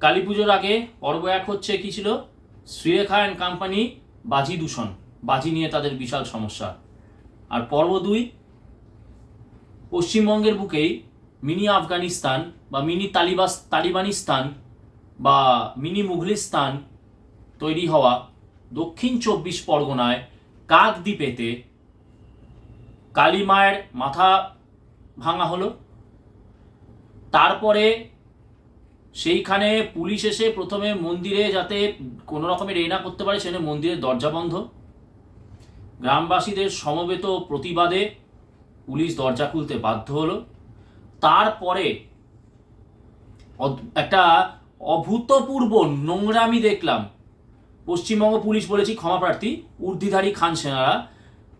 কালী পুজোর আগে পর্ব এক হচ্ছে কি ছিল? শ্রীরেখা অ্যান্ড কোম্পানি বাজি দূষণ। বাজি নিয়ে তাদের বিশাল সমস্যা। আর পর্ব দুই, পশ্চিমবঙ্গের বুকেই মিনি আফগানিস্তান বা মিনি তালিবাস, তালিবানিস্তান বা মিনি মুঘলিস্তান তৈরি হওয়া দক্ষিণ চব্বিশ পরগনায় কাকদ্বীপেতে কালী মায়ের মাথা ভাঙা হলো। তারপরে সেইখানে পুলিশ এসে প্রথমে মন্দিরে যাতে কোনো রকমের এই না করতে পারে, সেখানে মন্দিরের দরজা বন্ধ। গ্রামবাসীদের সমবেত প্রতিবাদে পুলিশ দরজা খুলতে বাধ্য হলো। তারপরে একটা অভূতপূর্ব নোংরামি দেখলাম। পশ্চিমবঙ্গ পুলিশ বলেছি, ক্ষমা প্রার্থী, ঊর্ধ্বধারী খান সেনারা।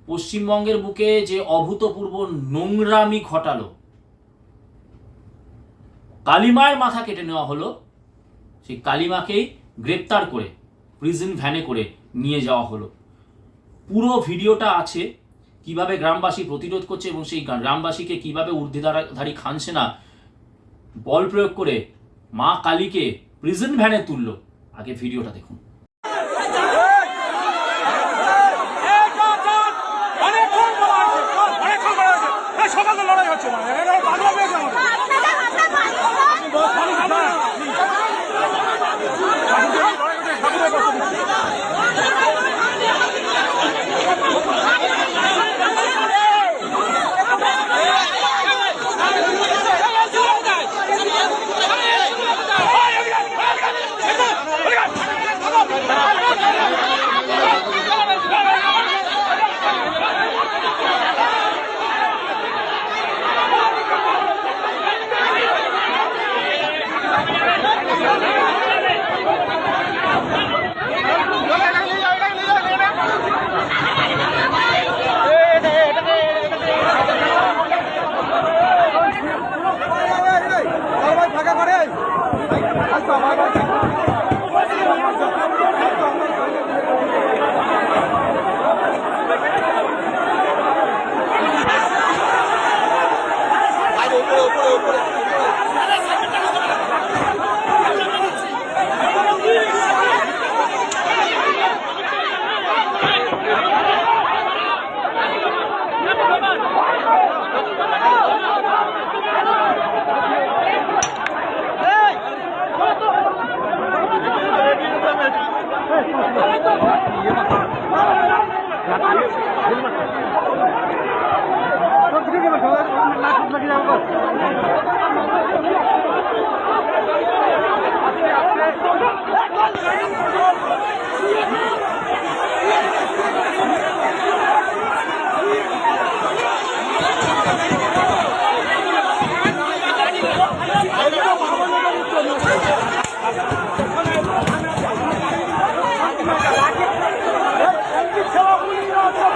পশ্চিমবঙ্গের বুকে যে অভূতপূর্ব নোংরামি ঘটালো কালিমায়ের মাথা কেটে নেওয়া হলো। সেই কালিমাকেই গ্রেপ্তার করে প্রিজন ভ্যানে করে নিয়ে যাওয়া হলো। পুরো ভিডিওটা আছে কীভাবে গ্রামবাসী প্রতিরোধ করছে এবং সেই গ্রামবাসীকে কীভাবে ঊর্ধ্বধারী খানসেনা বল প্রয়োগ করে মা কালীকে প্রিজন ভ্যানে তুললো। আগে ভিডিওটা দেখুন অনেকক্ষণ বলা আছে অনেকক্ষণ বলা আছে এই সকালে লড়াই হচ্ছে মানে এটা বাংলা পেয়েছে আমাদের মানুষ না ঠাকুরের কথা দিচ্ছি। ফাঁকা করে ভিডিওটা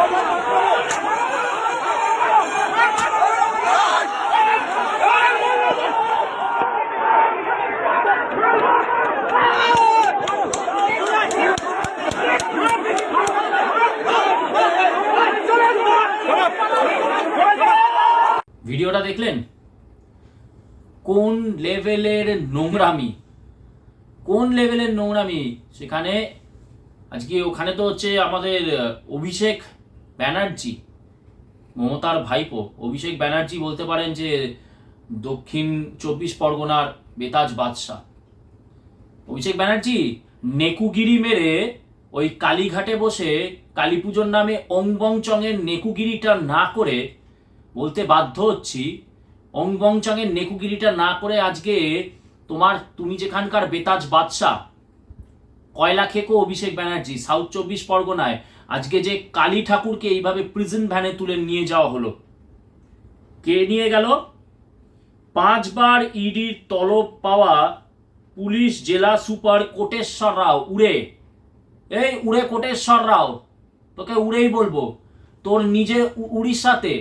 নোংরামি। কোন লেভেলের নোংরামি? সেখানে, আজকে ওখানে তো হচ্ছে আমাদের অভিষেক ব্যানার্জি, মমতার ভাইপো। অভিষেক ব্যানার্জি বলতে পারেন যে, দক্ষিণ চব্বিশ পরগনার বেতাজ বাদশাহ। অভিষেক ব্যানার্জি, নেকুগিরি মেরে ওই কালীঘাটে বসে কালী পুজোর নামে অংবংচংয়ের নেকুগিরিটা না করে বলতে বাধ্য হচ্ছি অংবংচংয়ের নেকুগিরিটা না করে আজকে তোমার, তুমি যেখানকার বেতাজ বাদশাহ, কয়লা খেকো অভিষেক ব্যানার্জি, সাউথ চব্বিশ পরগনায়, আজকে যে কালী ঠাকুরকে এইভাবে প্রিজন ভ্যানে তুলে নিয়ে যাওয়া হলো। কে নিয়ে গেল? পাঁচবার ইডির তলব পাওয়া পুলিশ, জেলা সুপার কোটেশ্বর রাও, উড়ে। এই উড়ে কোটেশ্বর রাও, তোকে উড়েই বলব, তোর নিজের উড়িষ্যাতে,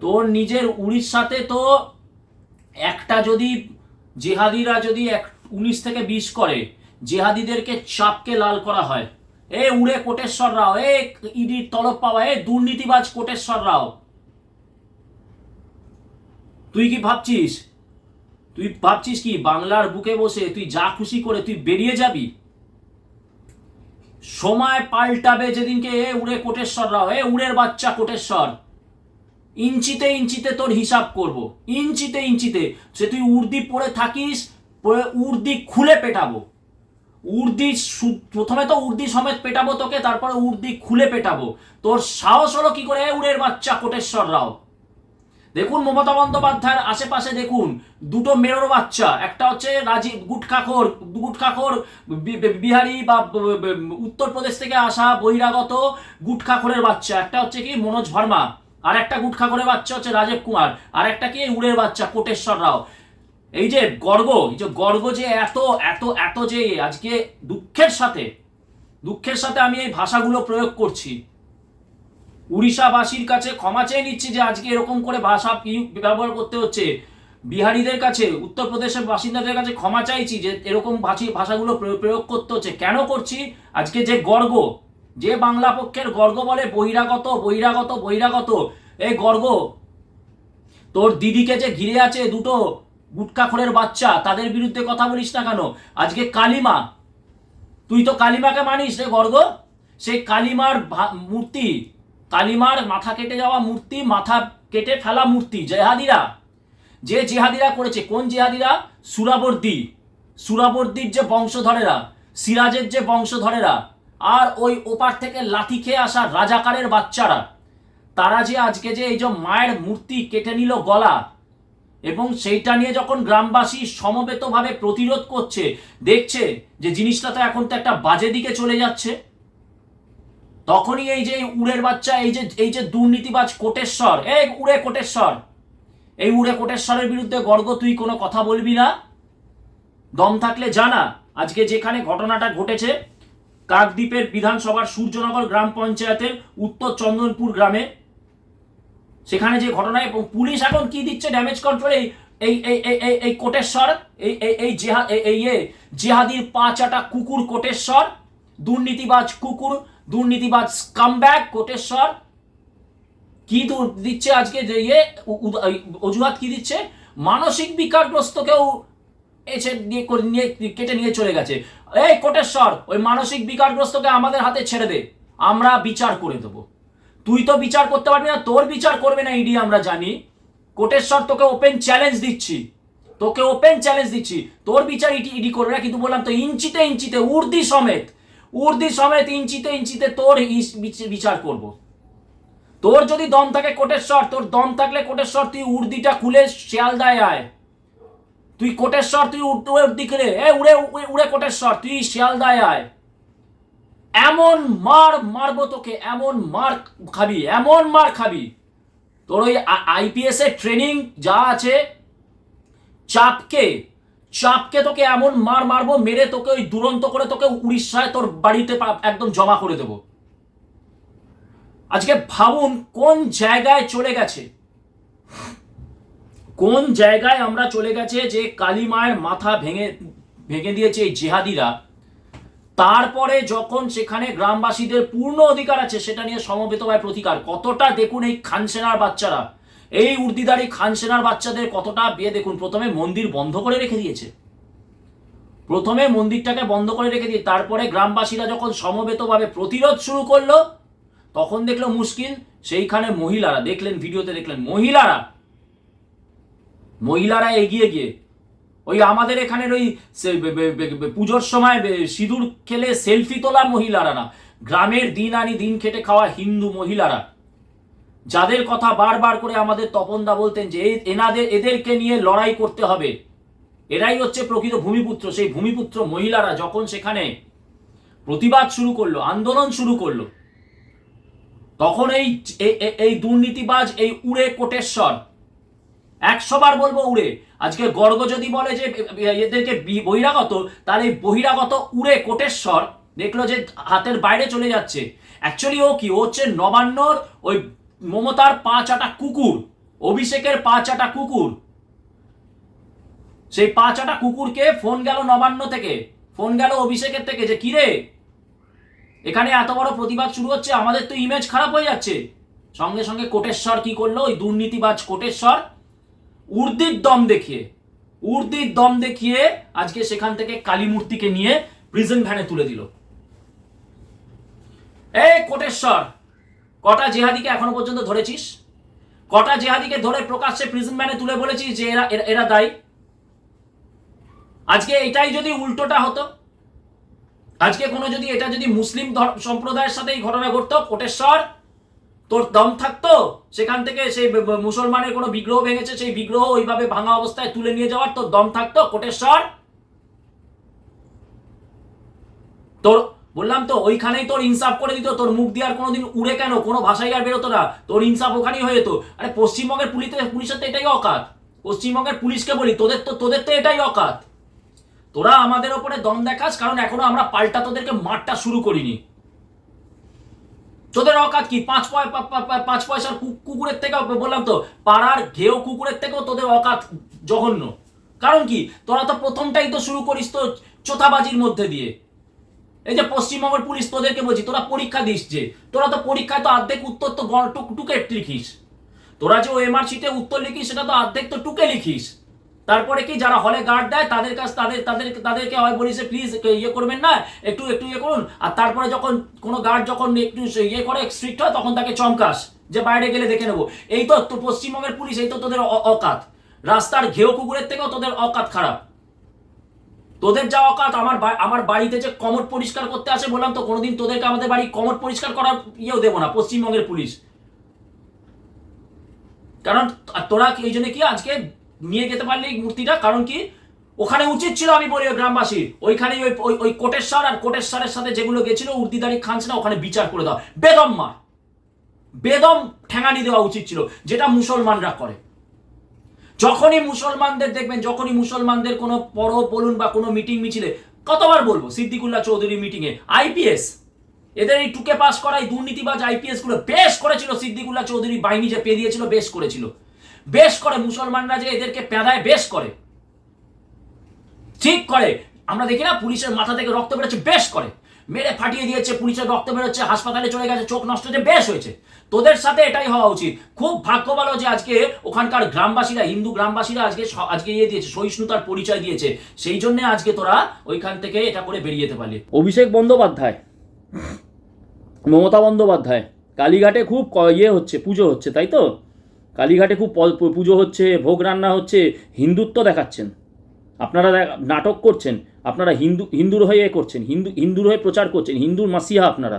তোর নিজের উড়িষ্যাতে তো একটা যদি জেহাদিরা যদি এক উনিশ থেকে বিশ করে, জেহাদিদেরকে চাপকে লাল করা হয়। এ উড়ে কোটেশ্বর রাও এ ইডির তলব পাওয়া, এ দুর্নীতিবাজ কোটেশ্বর রাও তুই কি ভাবছিস? তুই ভাবছিস কি বাংলার বুকে বসে তুই যা খুশি করে তুই বেরিয়ে যাবি? সময় পাল্টাবে যেদিনকে এ উড়ে কোটেশ্বর রাও এ উড়ের বাচ্চা কোটেশ্বর। ইঞ্চিতে ইঞ্চিতে তোর হিসাব করব। ইঞ্চিতে ইঞ্চিতে। সে তুই উর্দি পরে থাকিস উর্দি খুলে পেটাবো। উর্দি প্রথমে তো উর্দি সমেত পেটাবো তোকে, তারপরে উর্দি খুলে পেটাবো। তোর সাহস হলো কি করে? উড়ের বাচ্চা কোটেশ্বর রাও। দেখুন মমতা বন্দ্যোপাধ্যায়ের আশেপাশে দেখুন, দুটো মেরোর বাচ্চা। একটা হচ্ছে রাজীব গুটখাখোর গুটখাখোর বিহারি ব- উত্তরপ্রদেশ থেকে আসা বহিরাগত গুটখাখোরের বাচ্চা। একটা হচ্ছে কি মনোজ ভার্মা। আর একটা গুটখা করে বাচ্চা হচ্ছে রাজীব কুমার আর একটা কি? উড়ের বাচ্চা, কোটেশ্বর রাও। এই যে গর্গ, এই যে গর্গ যে এত এত এত যে আজকে দুঃখের সাথে দুঃখের সাথে আমি এই ভাষাগুলো প্রয়োগ করছি। উড়িষ্যাবাসীর কাছে ক্ষমা চেয়ে নিচ্ছি যে আজকে এরকম করে ভাষা ব্যবহার করতে হচ্ছে। বিহারিদের কাছে, উত্তরপ্রদেশের বাসিন্দাদের কাছে ক্ষমা চাইছি যে এরকম ভাষী ভাষাগুলো প্রয়োগ করতে হচ্ছে। কেন করছি? আজকে যে গর্গ যে বাংলা পক্ষের গর্গ বলে বহিরাগত বহিরাগত বহিরাগত এই গর্গ, তোর দিদিকে যে ঘিরে আছে দুটো গুটকাখোরের বাচ্চা, তাদের বিরুদ্ধে কথা বলিস না কেন? আজকে কালিমা, তুই তো কালিমাকে মানিস রে গর্গ। সেই কালিমার মূর্তি, কালিমার মাথা কেটে যাওয়া মূর্তি, মাথা কেটে ফেলা মূর্তি, জেহাদিরা। যে জেহাদিরা করেছে, কোন জেহাদিরা? সুরাবর্দি। সুরাবর্দির যে বংশধরেরা, সিরাজের যে বংশধরেরা আর ওই ওপার থেকে লাঠি খেয়ে আসা রাজাকারের বাচ্চারা। তারা যে আজকে যে এই যে মায়ের মূর্তি কেটে নিল গলা এবং সেইটা নিয়ে যখন গ্রামবাসী সমবেতভাবে প্রতিরোধ করছে, দেখছে যে জিনিসটা তো এখন তো একটা বাজে দিকে চলে যাচ্ছে, তখনই এই যে উড়ের বাচ্চা, এই যে এই যে দুর্নীতিবাজ কোটেশ্বর, এই উড়ে কোটেশ্বর, এই উড়ে কোটেশ্বরের বিরুদ্ধে গর্গ, তুই কোনো কথা বলবি না? দম থাকলে জানা, আজকে যেখানে ঘটনাটা ঘটেছে কাকদ্বীপের বিধানসভার সূর্যনগর গ্রাম পঞ্চায়েতের উত্তর চন্দনপুর গ্রামে। সেখানে যে ঘটনা এবং পুলিশ এখন কি দিচ্ছে ড্যামেজ কন্ট্রোল এই এই এই এই কোটেশ্বর, এই এই জেহা এই এ জেহাদির পা চাটা কুকুর কোটেশ্বর, দুর্নীতিবাজ কুকুর, দুর্নীতিবাজ কামব্যাক কোটেশ্বর। কি দিচ্ছে আজকে যে ইয়ে? অজুহাত কি দিচ্ছে? মানসিক বিকারগ্রস্তকেও এসে নিয়ে নিয়ে কেটে নিয়ে চলে গেছে। এই কোটেশ্বর, ওই মানসিক বিকারগ্রস্তকে আমাদের হাতে ছেড়ে দে। আমরা বিচার করে দেবো। তুই তো বিচার করতে পারবি না, তোর বিচার করবে না ইডি, আমরা জানি। কোটেশ্বর, তোকে ওপেন চ্যালেঞ্জ দিচ্ছি। তোকে ওপেন চ্যালেঞ্জ দিচ্ছি। তোর বিচার ইডি ইডি করবে না, কিন্তু বললাম তো ইঞ্চিতে ইঞ্চিতে, উর্দি সমেত উর্দি সমেত, ইঞ্চিতে ইঞ্চিতে তোর বিচ- বিচার করব। তোর যদি দম থাকে কোটেশ্বর, তোর দম থাকলে কোটেশ্বর, তুই উর্দিটা খুলে শিয়ালদায় আয়। তুই কোটেশ্বর, তুই উর্দি করে? এ, উড়ে- উড়ে কোটেশ্বর, তুই শিয়ালদায় আয়। এমন মার মারবো তোকে, এমন মার খাবি, এমন মার খাবি। তোর ওই আইপিএস এর ট্রেনিং যা আছে, চাপকে চাপকে তোকে এমন মার মারবো, মেরে তোকে ওই দুরন্ত করে তোকে উড়িষ্যায় তোর বাড়িতে একদম জমা করে দেবো। আজকে ভাবুন কোন জায়গায় চলে গেছে। কোন জায়গায় আমরা চলে গেছে যে কালী মায়ের মাথা ভেঙে ভেঙে দিয়েছে এই জেহাদিরা? তারপরে যখন সেখানে গ্রামবাসীদের পূর্ণ অধিকার আছে, সেটা নিয়ে সমবেতভাবে প্রতিকার। কতটা দেখুন এই খানসেনার বাচ্চারা? এই উর্দিদারি খানসেনার বাচ্চাদের কতটা বিয়ে দেখুন। প্রথমে মন্দির বন্ধ করে রেখে দিয়েছে। প্রথমে মন্দিরটাকে বন্ধ করে রেখে দিয়ে, তারপরে গ্রামবাসীরা যখন সমবেতভাবে প্রতিরোধ শুরু করল, তখন দেখল মুশকিল, সেইখানে মহিলারা, দেখলেন, ভিডিওতে দেখলেন, মহিলারা মহিলারা এগিয়ে গিয়ে, ওই আমাদের এখানের ওই পুজোর সময় সিঁদুর খেলে সেলফি তোলা মহিলারা না। গ্রামের দিন আনি দিন খেটে খাওয়া হিন্দু মহিলারা। যাদের কথা বারবার করে আমাদের তপনদা বলতেন যে এনাদের, এদেরকে নিয়ে লড়াই করতে হবে। এরাই হচ্ছে প্রকৃত ভূমিপুত্র। সেই ভূমিপুত্র মহিলারা যখন সেখানে প্রতিবাদ শুরু করল, আন্দোলন শুরু করল, তখন এই এই দুর্নীতিবাজ, এই উড়ে কোটেশ্বর একশো বার বলব উড়ে। আজকে গর্গ যদি বলে যে, এদেরকে বহিরাগত, তাহলে বহিরাগত উড়ে কোটেশ্বর দেখল যে হাতের বাইরে চলে যাচ্ছে। অ্যাকচুয়ালি ও কি, ও হচ্ছে নবান্নর ওই মমতার পা চাটা কুকুর, অভিষেকের পা চাটা কুকুর। সেই পা চাটা কুকুরকে ফোন গেল নবান্ন থেকে, ফোন গেল অভিষেকের থেকে যে, কিরে, এখানে এত বড় প্রতিবাদ শুরু হচ্ছে, আমাদের তো ইমেজ খারাপ হয়ে যাচ্ছে। সঙ্গে সঙ্গে কোটেশ্বর কি করল, ওই দুর্নীতিবাজ কোটেশ্বর উর্দির দম দেখিয়ে উর্দির দম দেখিয়ে আজকে সেখান থেকে কালী মূর্তিকে নিয়ে প্রিজন ভ্যানে তুলে দিল। এই কোটেশ্বর, কটা জেহাদিকে এখনও পর্যন্ত ধরেছিস? কটা জেহাদিকে ধরে প্রকাশ্যে প্রিজন ভ্যানে তুলে বলেছিস যে এরা, এরা- দায়ী? আজকে এটাই যদি উল্টোটা হতো, আজকে কোনো যদি, এটা যদি মুসলিম সম্প্রদায়ের সাথে এই ঘটনা ঘটতো, কোটেশ্বর তোর দম থাকতো? সেখান থেকে সেই মুসলমানের কোনো বিগ্রহ ভেঙেছে, সেই বিগ্রহ ওইভাবে ভাঙা অবস্থায় তুলে নিয়ে যাওয়ার তোর দম থাকতো? কোটেশ্বর? তোর, বললাম তো, ওইখানেই তোর ইনসাফ করে দিত, তোর মুখ দিয়ে আর কোনোদিন উড়ে কেন? কোনো ভাষাই আর বেরোতো না। তোর ইনসাফ ওখানেই হয়ে যেত। আরে পশ্চিমবঙ্গের পুলিশে পুলিশের তো এটাই অকাত। পশ্চিমবঙ্গের পুলিশকে বলি, তোদের তো তোদের তো এটাই অকাত। তোরা আমাদের ওপরে দম দেখাস, কারণ এখনও আমরা পাল্টা তোদেরকে মারটা শুরু করিনি। তোদের অকাত কি? পাঁচ পাঁচ পয়সার কুকুরের থেকে বললাম তো, পাড়ার ঘেউ কুকুরের থেকেও তোদের অকাত জঘন্য। কারণ কি? তোরা তো প্রথমটাই তো শুরু করিস তো চোথাবাজির মধ্যে দিয়ে। এই যে পশ্চিমবঙ্গের পুলিশ তোদেরকে বলছি, তোরা পরীক্ষা দিস যে, তোরা তো পরীক্ষায় তো অর্ধেক উত্তর তো টুক- লিখিস। তোরা যে ওএমআর শিটে উত্তর লিখিস, সেটা তো অর্ধেক তো টুকে লিখিস। তারপরে কি যারা হলে গার্ড দেয়, তাদের কাছ তাদের তাদের তাদেরকে হয় বলিস প্লিজ ইয়ে করবেন না, একটু একটু ইয়ে করুন। আর তারপরে যখন কোনো গার্ড যখন একটু ইয়ে করে স্ট্রিক্ট হয়, তখন তাকে চমকাস, যে বাইরে গেলে দেখে নেব। এই তো পশ্চিমবঙ্গের পুলিশ, এই তো তোদের অকাত। রাস্তার ঘেউ কুকুরের থেকেও তোদের অকাত খারাপ। তোদের যা অকাত, আমার আমার বাড়িতে যে কমট পরিষ্কার করতে আসে বললাম তো, কোনোদিন তোদেরকে আমাদের বাড়ি কমট পরিষ্কার করার ইয়েও দেবো না, পশ্চিমবঙ্গের পুলিশ। কারণ তোরা এই জন্য কি আজকে নিয়ে যেতে পারলি এই মূর্তিটা, কারণ কি? ওখানে উচিত ছিল আমি বলি গ্রামবাসী ওইখানে ওই, ওই- কোটেশ্বর আর কোটেশ্বরের সাথে যেগুলো গেছিল উর্দিদারি খানসনা ওখানে বিচার করে দাও। বেদম মার। বেদম ঠেঙানি দেওয়া উচিত ছিল, যেটা মুসলমানরা করে। যখনই মুসলমানদের দেখবেন, যখনই মুসলমানদের কোনো পরব বলুন বা কোনো মিটিং মিছিলে, কতবার বলব, সিদ্দিকুল্লাহ চৌধুরী মিটিংয়ে আইপিএস এদের এই টুকে পাস করাই দুর্নীতিবাজ আইপিএসগুলো বেশ করেছিল, সিদ্দিকুল্লাহ চৌধুরী বাহিনী যে পেরিয়েছিল, বেশ করেছিল। বেশ করে মুসলমানরা যে এদেরকে পেদায় বেশ করে। ঠিক করে। আমরা দেখি না, পুলিশের মাথা থেকে রক্ত বেরোচ্ছে, বেশ করে। মেরে ফাটিয়ে দিয়েছে, পুলিশের রক্ত বেরোচ্ছে, হাসপাতালে চলে গেছে, চোখ নষ্ট হচ্ছে বেশ হয়েছে। তোদের সাথে এটাই হওয়া উচিত। খুব ভাগ্য ভালো যে আজকে ওখানকার গ্রামবাসীরা, হিন্দু গ্রামবাসীরা আজকে আজকে ইয়ে দিয়েছে, সহিষ্ণুতার পরিচয় দিয়েছে। সেই জন্য আজকে তোরা ওইখান থেকে এটা করে বেরিয়ে যেতে পারলি। অভিষেক বন্দ্যোপাধ্যায়, মমতা বন্দ্যোপাধ্যায়, কালীঘাটে খুব ইয়ে হচ্ছে, পুজো হচ্ছে, তাই তো? কালীঘাটে খুব পুজো হচ্ছে, ভোগ রান্না হচ্ছে, হিন্দুত্ব দেখাচ্ছেন। আপনারা নাটক করছেন, আপনারা হিন্দু হিন্দুর হয়ে করছেন, হিন্দু হিন্দুর হয়ে প্রচার করছেন, হিন্দুর মাসিহা আপনারা।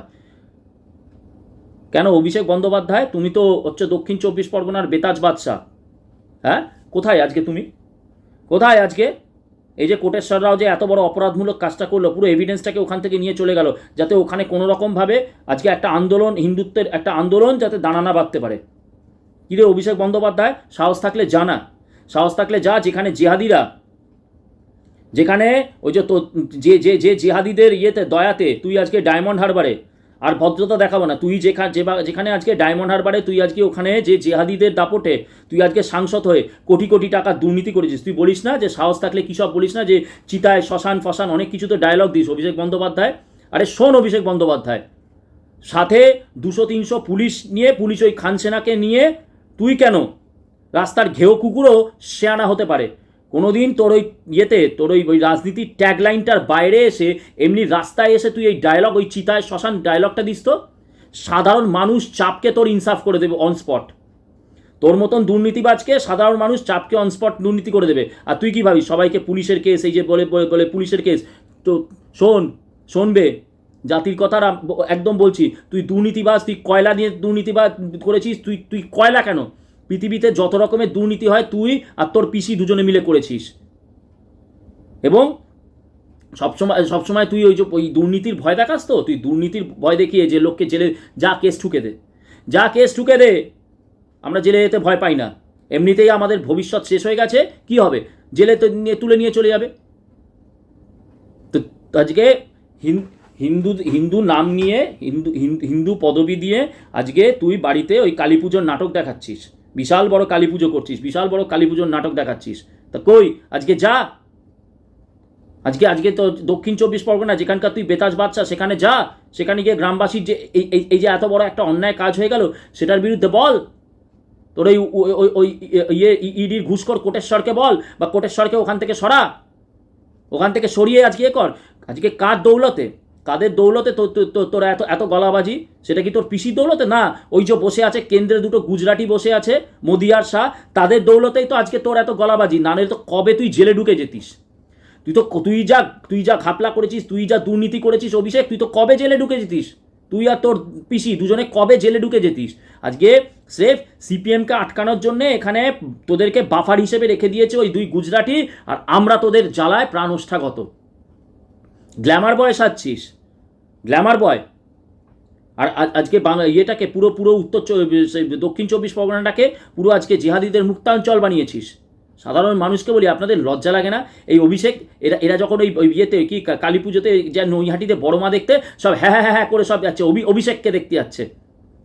কেন অভিষেক বন্দ্যোপাধ্যায়? তুমি তো হচ্ছে দক্ষিণ চব্বিশ পরগনার বেতাজ বাদশাহ। হ্যাঁ? কোথায় আজকে তুমি? কোথায় আজকে? এই যে কোটেশ্বররাও যে এত বড় অপরাধমূলক কাজটা করল, পুরো এভিডেন্সটাকে ওখান থেকে নিয়ে চলে গেল, যাতে ওখানে কোনো রকমভাবে আজকে একটা আন্দোলন, হিন্দুত্বের একটা আন্দোলন যাতে দাঁড়ানা বাঁধতে পারে। কিরে অভিষেক বন্দ্যোপাধ্যায়? সাহস থাকলে জানা সাহস থাকলে যা, যেখানে জিহাদিরা, যেখানে ওই যে তো যে যে যে জিহাদিদের ইয়েতে, দয়াতে তুই আজকে ডায়মন্ড হারবারে, আর ভদ্রতা দেখাবো না। তুই যেখানে যেখানে আজকে ডায়মন্ড হারবারে, তুই আজকে ওখানে যে জেহাদিদের দাপটে, তুই আজকে সাংসদ হয়ে কোটি কোটি টাকা দুর্নীতি করেছিস। তুই বলিস না যে সাহস থাকলে কী সব বলিস না যে চিতায় শ্মশান ফশান অনেক কিছু তো ডায়লগ দিস অভিষেক বন্দ্যোপাধ্যায়? আরে শোন অভিষেক বন্দ্যোপাধ্যায়, সাথে দুশো, তিনশো পুলিশ নিয়ে, পুলিশ ওই খানসেনাকে নিয়ে তুই কেন? রাস্তার ঘেও কুকুরও শেয়ানা হতে পারে। কোনোদিন তোর ওই ইয়েতে, তোর ওই ওই রাজনীতির ট্যাগলাইনটার বাইরে এসে, এমনি রাস্তায় এসে তুই এই ডায়লগ ওই চিতায় শ্মশান ডায়লগটা দিস তো? সাধারণ মানুষ চাপকে তোর ইনসাফ করে দেবে অন স্পট তোর মতন দুর্নীতিবাজকে সাধারণ মানুষ চাপকে অন স্পট দুর্নীতি করে দেবে। আর তুই কি ভাবিস? সবাইকে পুলিশের কেস এই যে বলে বলে পুলিশের কেস তো শোন, শোনবে। জাতির কথা একদম বলছি, তুই দুর্নীতিবাজ, তুই কয়লা নিয়ে দুর্নীতিবাজ করেছিস, তুই তুই কয়লা কেন? পৃথিবীতে যত রকমের দুর্নীতি হয় তুই আর তোর পিসি দুজনে মিলে করেছিস। এবং সবসময় সবসময় তুই ওই যে, ওই দুর্নীতির ভয় দেখাস তো? তুই দুর্নীতির ভয় দেখিয়ে যে লোককে জেলে, যা কেস ঠুকে দে। যা কেস ঠুকে দে, আমরা জেলে যেতে ভয় পাই না। এমনিতেই আমাদের ভবিষ্যৎ শেষ হয়ে গেছে, কি হবে? জেলে তো নিয়ে, তুলে নিয়ে চলে যাবে। তো আজকে হিন- হিন্দু হিন্দু নাম নিয়ে, হিন্দু, হিন- হিন্দু পদবি দিয়ে আজকে তুই বাড়িতে ওই কালী পুজোর নাটক দেখাচ্ছিস। বিশাল বড় কালী পুজো করছিস, বিশাল বড় কালী পুজোর নাটক দেখাচ্ছিস। তা কই, আজকে যা। আজকে আজকে তো দক্ষিণ চব্বিশ পরগনা, যেখানকার তুই বেতাজ বাচ্চা সেখানে যা। সেখানে গিয়ে গ্রামবাসীর যে এই যে এত বড় একটা অন্যায় কাজ হয়ে গেল, সেটার বিরুদ্ধে বল। তোর ওই ওই- ওই ওই ইয়ে ইডির ঘুষখোর কোটেশ্বরকে বল, বা কোটেশ্বরকে ওখান থেকে সরা। ওখান থেকে সরিয়ে আজকে এ কর। আজকে কার দৌলতে? কাদের দৌলতে তোরা এত এত গলাবাজি? সেটা কি তোর পিসির দৌলতে? না, ওই যে বসে আছে, কেন্দ্রে দুটো গুজরাটি বসে আছে মোদি আর শাহ, তাদের দৌলতেই তো আজকে তোর এত গলাবাজি। না তো কবে তুই জেলে ঢুকে যেতিস? তুই তো তুই যা তুই যা ঘাপলা করেছিস, তুই যা দুর্নীতি করেছিস অভিষেক, তুই তো কবে জেলে ঢুকে যেতিস? তুই আর তোর পিসি দুজনে কবে জেলে ঢুকে যেতিস? আজকে স্রেফ সিপিএমকে আটকানোর জন্য এখানে তোদেরকে বাফার হিসেবে রেখে দিয়েছে ওই দুই গুজরাটি, আর আমরা তোদের জ্বালায় প্রাণ ওষ্ঠাগত গ্ল্যামার বয় সাজছিস। গ্ল্যামার বয় আর আজকে বাংলা ইয়েটাকে পুরো পুরো উত্তর দক্ষিণ চব্বিশ পরগনাটাকে পুরো আজকে জিহাদিদের মুক্তাঞ্চল বানিয়েছিস। সাধারণ মানুষকে বলি, আপনাদের লজ্জা লাগে না? এই অভিষেক, এরা এরা যখন ওই ইয়েতে কি কালী পুজোতে যা নৈহাটিতে বড় মা দেখতে, সব হ্যাঁ হ্যাঁ হ্যাঁ করে সব যাচ্ছে। অভি অভিষেককে দেখতে যাচ্ছে।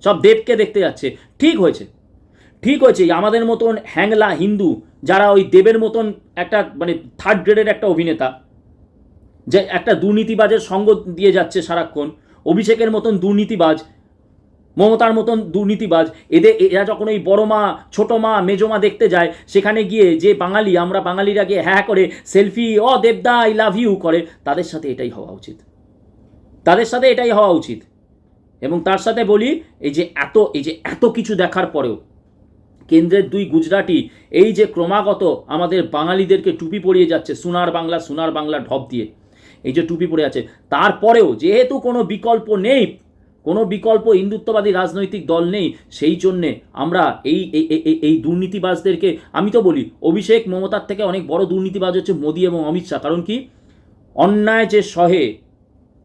সব দেবকে দেখতে যাচ্ছে। ঠিক হয়েছে। ঠিক হয়েছে। আমাদের মতন হ্যাংলা হিন্দু, যারা ওই দেবের মতন একটা মানে থার্ড গ্রেডের একটা অভিনেতা যে একটা দুর্নীতিবাজের সঙ্গ দিয়ে যাচ্ছে সারাক্ষণ, অভিষেকের মতন দুর্নীতিবাজ, মমতার মতন দুর্নীতিবাজ এদের এরা যখন ওই বড় মা, ছোটো মা, মেজো মা দেখতে যায়, সেখানে গিয়ে যে বাঙালি, আমরা বাঙালিরা গিয়ে হ্যাঁ করে সেলফি অ দেবদা আই লাভ ইউ করে, তাদের সাথে এটাই হওয়া উচিত। তাদের সাথে এটাই হওয়া উচিত। এবং তার সাথে বলি, এই যে এত, এই যে এত কিছু দেখার পরেও, কেন্দ্রের দুই গুজরাটি, এই যে ক্রমাগত আমাদের বাঙালিদেরকে টুপি পরিয়ে যাচ্ছে, সোনার বাংলা সোনার বাংলা ঢপ দিয়ে এই যে টুপি পরে আছে, তারপরেও যেহেতু কোনো বিকল্প নেই, কোনো বিকল্প হিন্দুত্ববাদী রাজনৈতিক দল নেই, সেই জন্যে আমরা এই- এই দুর্নীতিবাজদেরকে, আমি তো বলি, অভিষেক মমতার থেকে অনেক বড় দুর্নীতিবাজ হচ্ছে মোদী এবং অমিত শাহ। কারণ কি? অন্যায় যে সহে,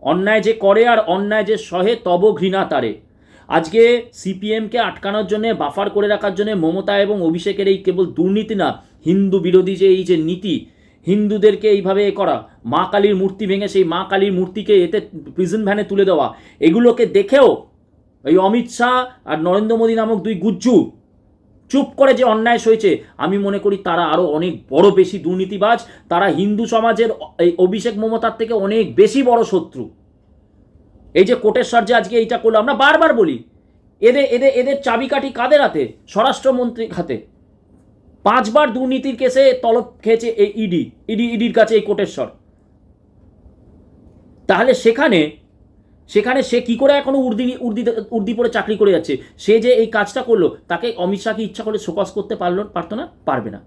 অন্যায় যে করে আর অন্যায় যে সহে, তব ঘৃণা তারে। আজকে সিপিএমকে আটকানোর জন্য, বাফার করে রাখার জন্য মমতা এবং অভিষেকের এই কেবল দুর্নীতি না, হিন্দু বিরোধী যে এই যে নীতি হিন্দুদেরকে এইভাবে এ করা, মা কালীর মূর্তি ভেঙে সেই মা কালীর মূর্তিকে এতে প্রিজন ভ্যানে তুলে দেওয়া, এগুলোকে দেখেও এই অমিত শাহ আর নরেন্দ্র মোদী নামক দুই গুজ্জু চুপ করে যে অন্যায় সয়েছে আমি মনে করি তারা আরও অনেক বড় বেশি দুর্নীতিবাজ, তারা হিন্দু সমাজের এই অভিষেক মমতার থেকে অনেক বেশি বড় শত্রু। এই যে কোটেশ্বর যে আজকে এইটা করল, আমরা বারবার বলি, এদের এদের এদের চাবিকাঠি কাদের হাতে? স্বরাষ্ট্রমন্ত্রীর হাতে। পাঁচবার দুর্নীতির কেসে তলব খেয়েছে এই ইডি ইডি, ইডির কাছে এই কোটেশ্বর। তাহলে সেখানে সেখানে সে কি করে এখনও উর্দি উর্দি উর্দি পরে চাকরি করে যাচ্ছে? সে যে এই কাজটা করল, তাকে অমিত শাহকে ইচ্ছা করে শোকস করতে পারল, পারতো না? পারবে না।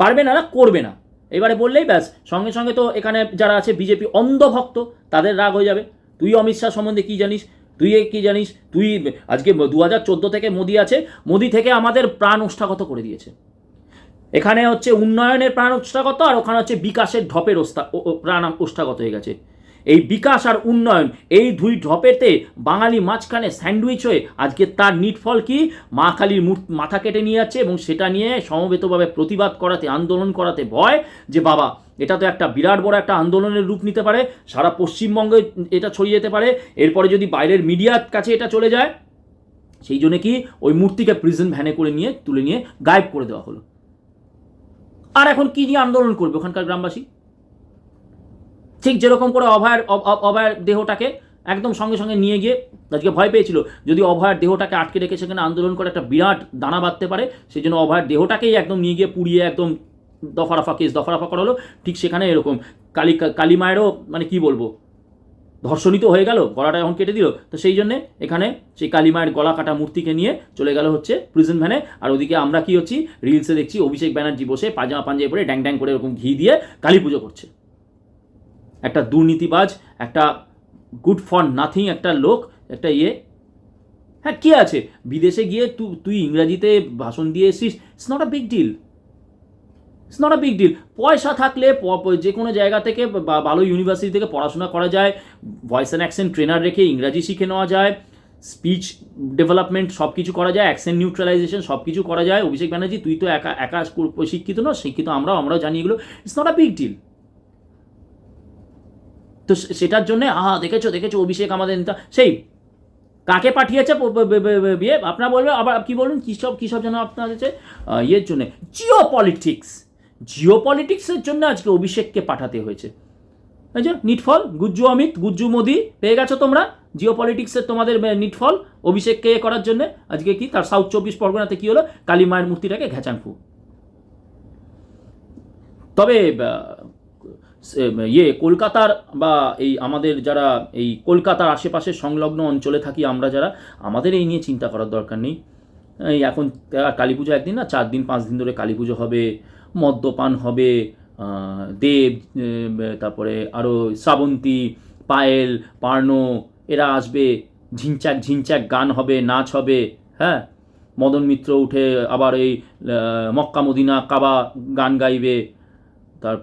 পারবে না না, করবে না। এবারে বললেই ব্যাস, সঙ্গে সঙ্গে তো এখানে যারা আছে বিজেপি অন্ধভক্ত, তাদের রাগ হয়ে যাবে। তুই অমিত শাহ সম্বন্ধে কী জানিস? তুই কি জানিস? তুই আজকে দু হাজার চোদ্দ থেকে মোদি আছে, মোদি থেকে আমাদের প্রাণ ওষ্ঠাগত করে দিয়েছে। এখানে হচ্ছে উন্নয়নের প্রাণ ওষ্ঠাগত আর ওখানে হচ্ছে বিকাশের ঢপের ওস্তা ও- ও প্রাণ ওষ্ঠাগত হয়ে গেছে। এই বিকাশ আর উন্নয়ন, এই দুই ঢপেতে বাঙালি মাঝখানে স্যান্ডউইচ হয়ে আজকে তার নিটফল কি? মা কালীর মাথা কেটে নিয়ে যাচ্ছে এবং সেটা নিয়ে সমবেতভাবে প্রতিবাদ করাতে, আন্দোলন করাতে ভয় যে বাবা, এটা তো একটা বিরাট বড় একটা আন্দোলনের রূপ নিতে পারে, সারা পশ্চিমবঙ্গে এটা ছড়িয়ে যেতে পারে, এরপরে যদি বাইরের মিডিয়ার কাছে এটা চলে যায়, সেই জন্য কি ওই মূর্তিকে প্রিজন ভ্যানে করে নিয়ে, তুলে নিয়ে গায়েব করে দেওয়া হলো। আর এখন কি নিয়ে আন্দোলন করবে ওখানকার গ্রামবাসী? ঠিক যেরকম করে অভয়ের অভয়ের দেহটাকে একদম সঙ্গে সঙ্গে নিয়ে গিয়ে আজকে ভয় পেয়েছিল। যদি অভয়ের দেহটাকে আটকে রেখে সেখানে আন্দোলন করে একটা বিরাট দানা বাঁধতে পারে সেই জন্য অভয়ের দেহটাকেই একদম নিয়ে গিয়ে পুড়িয়ে একদম দফারাফা কেস দফারাফা করা হলো ঠিক সেখানে এরকম। কালী কালী মায়েরও মানে কি বলব? ধর্ষণিত হয়ে গেল, গলাটা যখন কেটে দিল। তো সেই জন্যে এখানে সেই কালী মায়ের গলা কাটা মূর্তিকে নিয়ে চলে গেল হচ্ছে প্রিজন ভ্যানে আর ওদিকে আমরা কি হচ্ছি? রিলসে দেখছি অভিষেক ব্যানার্জি বসে পাজামা পাঞ্জাবি পরে ড্যাং ড্যাং করে এরকম ঘি দিয়ে কালী পুজো করছে। একটা দুর্নীতিবাজ, একটা গুড ফর নাথিং একটা লোক, একটা ইয়ে। হ্যাঁ কি আছে? বিদেশে গিয়ে তুই তুই ইংরাজিতে ভাষণ দিয়ে axis it's not a big deal it's not a big deal পয়সা থাকলে যে কোনো জায়গা থেকে বা- ভালো ইউনিভার্সিটি থেকে পড়াশোনা করা যায়। ভয়েস অ্যান্ড অ্যাকসেন্ট ট্রেনার রেখে ইংরাজি শিখে নেওয়া যায়। স্পিচ ডেভেলপমেন্ট সব কিছু করা যায়। অ্যাকসেন্ট নিউট্রালাইজেশন সব কিছু করা যায়। অভিষেক ব্যানার্জি, তুই তো একা একা শিক্ষিত না শিক্ষিত আমরাও আমরাও জানি এগুলো। It's not a big deal তো সেটার জন্য, আহা, দেখেছ দেখেছ, অভিষেক আমাদের নেতা, সেই কাকে পাঠিয়েছে বিয়ে? আপনারা বলবেন আবার কি বলুন, কী সব কী সব যেন আপনার হচ্ছে ইয়ের জন্য জিও পলিটিক্স জিও পলিটিক্সের জন্য আজকে অভিষেককে পাঠাতে হয়েছে। এই যে, নিটফল, গুজ্জু অমিত, গুজ্জু মোদি, পেয়ে গেছো তোমরা? জিও পলিটিক্সের তোমাদের নিটফল, অভিষেককে এ করার জন্য। আজকে কি? তার সাউথ চব্বিশ পরগনাতে কী হলো? কালী মায়ের মূর্তিটাকে ঘেঁচাংফু তবে ইয়ে কলকাতার বা এই আমাদের যারা এই কলকাতার আশেপাশে সংলগ্ন অঞ্চলে থাকি আমরা যারা, আমাদের এই নিয়ে চিন্তা করার দরকার নেই। এই এখন কালী পুজো একদিন না, চার দিন, পাঁচ দিন ধরে কালী পুজো হবে। মদ্যপান হবে দেব তারপরে আরও শ্রাবন্তী, পায়েল পার্নো এরা আসবে ঝিনচাক ঝিনচাক গান হবে, নাচ হবে হ্যাঁ? মদন মিত্র উঠে আবার এই মক্কা মদিনা কাবা গান গাইবে। তার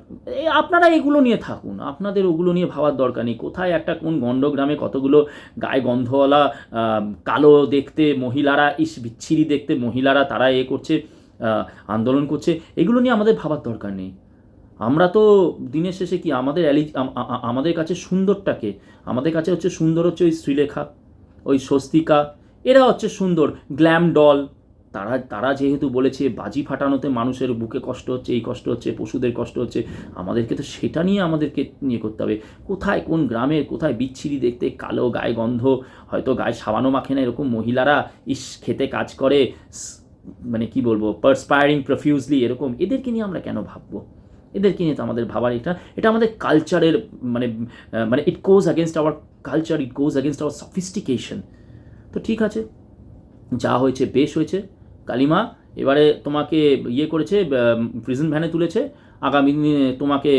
আপনারা এগুলো নিয়ে থাকুন, আপনাদের ওগুলো নিয়ে ভাবার দরকার নেই। কোথায় একটা, কোন গণ্ডগ্রামে কতগুলো গায়ে গন্ধওয়ালা কালো দেখতে মহিলারা, ইস বিচ্ছিরি দেখতে মহিলারা, তারা এ করছে। আন্দোলন করছে, এগুলো নিয়ে আমাদের ভাবার দরকার নেই। আমরা তো দিনের শেষে কি আমাদের আমাদের কাছে সুন্দরটাকে, আমাদের কাছে হচ্ছে সুন্দর হচ্ছে ওই শ্রীলেখা, ওই স্বস্তিকা, এরা হচ্ছে সুন্দর, গ্ল্যাম ডল। তারা তারা যেহেতু বলেছে বাজি ফাটানোতে মানুষের বুকে কষ্ট হচ্ছে, এই কষ্ট হচ্ছে, পশুদের কষ্ট হচ্ছে, আমাদেরকে তো সেটা নিয়ে আমাদেরকে নিয়ে করতে হবে। কোথায় কোন গ্রামের, কোথায় বিচ্ছিরি দেখতে কালো গায়ে গন্ধ, হয়তো গায়ে সাবানো মাখে না এরকম মহিলারা, ইস, খেতে কাজ করে মানে কি বলব পার্সপায়ারিং প্রফিউজলি এরকম, এদেরকে নিয়ে আমরা কেন ভাববো? এদেরকে নিয়ে তো আমাদের ভাবার এটা এটা আমাদের কালচারের মানে মানে it goes against our culture it goes against our sophistication তো ঠিক আছে, যা হয়েছে বেশ হয়েছে। কালিমা, এবারে তোমাকে ইয়ে করেছে প্রিজন ভ্যানে তুলেছে। আগামী দিনে তোমাকে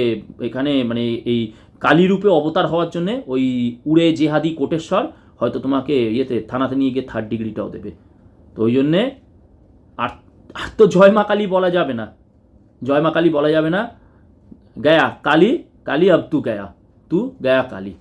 এখানে মানে এই কালী রূপে অবতার হওয়ার জন্য ওই উড়ে জেহাদি কোটেশ্বর হয়তো তোমাকে ইয়েতে, থানাতে নিয়ে গিয়ে থার্ড ডিগ্রিটাও দেবে। তো ওই জন্যে আর আর তো জয় মা কালী বলা যাবে না। জয় মা কালী বলা যাবে না। গয়া কালী কালী আব তু গয়া। তু গয়া কালী।